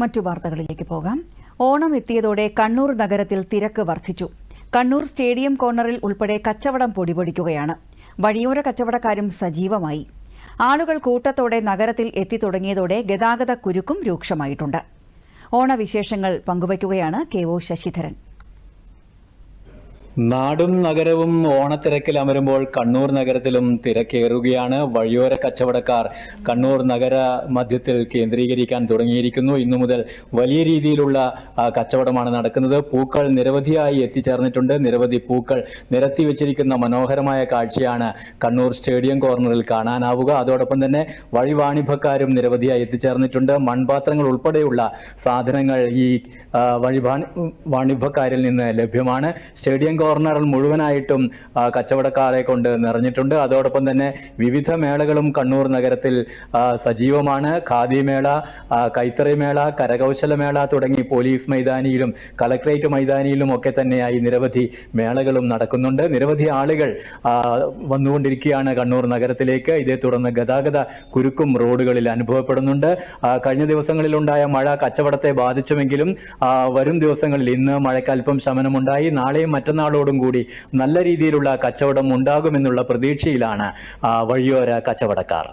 മറ്റു വാർത്തകളിലേക്ക് പോകാം. ഓണം എത്തിയതോടെ കണ്ണൂർ നഗരത്തിൽ തിരക്ക് വർദ്ധിച്ചു. കണ്ണൂർ സ്റ്റേഡിയം കോർണറിൽ ഉൾപ്പെടെ കച്ചവടം പൊടിപൊടിക്കുകയാണ്. വഴിയോര കച്ചവടക്കാരും സജീവമായി. ആളുകൾ കൂട്ടത്തോടെ നഗരത്തിൽ എത്തിത്തുടങ്ങിയതോടെ ഗതാഗത കുരുക്കും രൂക്ഷമായിട്ടുണ്ട്. ഓണവിശേഷങ്ങൾ പങ്കുവയ്ക്കുകയാണ് കെ ഒ ശശിധരൻ. നാടും നഗരവും ഓണത്തിരക്കിൽ അമരുമ്പോൾ കണ്ണൂർ നഗരത്തിലും തിരക്കേറുകയാണ്. വഴിയോര കച്ചവടക്കാർ കണ്ണൂർ നഗര മധ്യത്തിൽ കേന്ദ്രീകരിക്കാൻ തുടങ്ങിയിരിക്കുന്നു. ഇന്നു മുതൽ വലിയ രീതിയിലുള്ള കച്ചവടമാണ് നടക്കുന്നത്. പൂക്കൾ നിരവധിയായി എത്തിച്ചേർന്നിട്ടുണ്ട്. നിരവധി പൂക്കൾ നിരത്തി വെച്ചിരിക്കുന്ന മനോഹരമായ കാഴ്ചയാണ് കണ്ണൂർ സ്റ്റേഡിയം കോർണറിൽ കാണാനാവുക. അതോടൊപ്പം തന്നെ വഴിവാണിഭക്കാരും നിരവധിയായി എത്തിച്ചേർന്നിട്ടുണ്ട്. മൺപാത്രങ്ങൾ ഉൾപ്പെടെയുള്ള സാധനങ്ങൾ ഈ വഴിവാണിഭക്കാരിൽ വഴിവാണി വാണിഭക്കാരിൽ നിന്ന് ലഭ്യമാണ്. സ്റ്റേഡിയം കോർണറിൽ മുഴുവനായിട്ടും കച്ചവടക്കാരെ കൊണ്ട് നിറഞ്ഞിട്ടുണ്ട്. അതോടൊപ്പം തന്നെ വിവിധ മേളകളും കണ്ണൂർ നഗരത്തിൽ സജീവമാണ്. ഖാദി മേള കൈത്തറി മേള കരകൗശല മേള തുടങ്ങി പോലീസ് മൈതാനിയിലും കളക്ട്രേറ്റ് മൈതാനിയിലും ഒക്കെ തന്നെയായി നിരവധി മേളകളും നടക്കുന്നുണ്ട്. നിരവധി ആളുകൾ വന്നുകൊണ്ടിരിക്കുകയാണ് കണ്ണൂർ നഗരത്തിലേക്ക്. ഇതേ തുടർന്ന് ഗതാഗത കുരുക്കും റോഡുകളിൽ അനുഭവപ്പെടുന്നുണ്ട്. കഴിഞ്ഞ ദിവസങ്ങളിലുണ്ടായ മഴ കച്ചവടത്തെ ബാധിച്ചുമെങ്കിലും വരും ദിവസങ്ങളിൽ ഇന്ന് മഴയ്ക്ക് അല്പം ശമനമുണ്ടായി. നാളെയും മറ്റന്നാളോടും കൂടി നല്ല രീതിയിലുള്ള കച്ചവടം ഉണ്ടാകുമെന്നുള്ള പ്രതീക്ഷയിലാണ് വഴിയോര കച്ചവടക്കാർ.